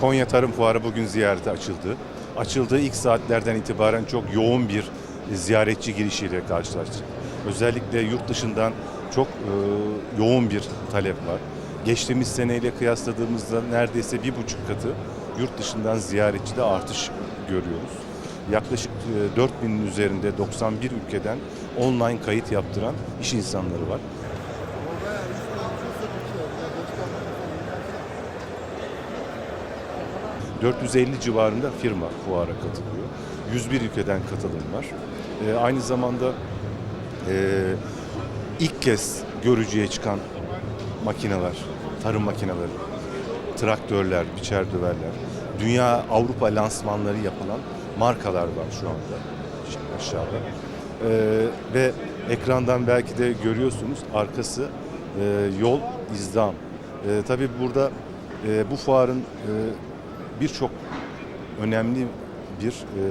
Konya Tarım Fuarı bugün ziyarete açıldı. Açıldığı ilk saatlerden itibaren çok yoğun bir ziyaretçi girişiyle karşılaştık. Özellikle yurt dışından çok e, yoğun bir talep var. Geçtiğimiz seneyle kıyasladığımızda neredeyse bir buçuk katı yurt dışından ziyaretçide artış görüyoruz. Yaklaşık e, 4000'in üzerinde 91 ülkeden online kayıt yaptıran iş insanları var. 450 civarında firma fuara katılıyor. 101 ülkeden katılım var. Ee, aynı zamanda e, ilk kez görücüye çıkan makineler, tarım makineleri, traktörler, biçer döverler, dünya Avrupa lansmanları yapılan markalar var şu anda aşağıda. Ee, ve ekrandan belki de görüyorsunuz arkası e, yol izdam. E, tabii burada e, bu fuarın e, birçok önemli bir e,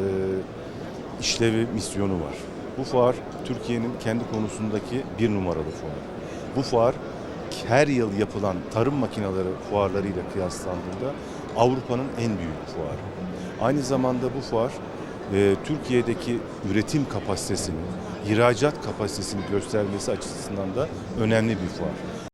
işlevi, misyonu var. Bu fuar Türkiye'nin kendi konusundaki bir numaralı fuar. Bu fuar her yıl yapılan tarım makineleri fuarlarıyla kıyaslandığında Avrupa'nın en büyük fuarı. Aynı zamanda bu fuar e, Türkiye'deki üretim kapasitesini, ihracat kapasitesini göstermesi açısından da önemli bir fuar.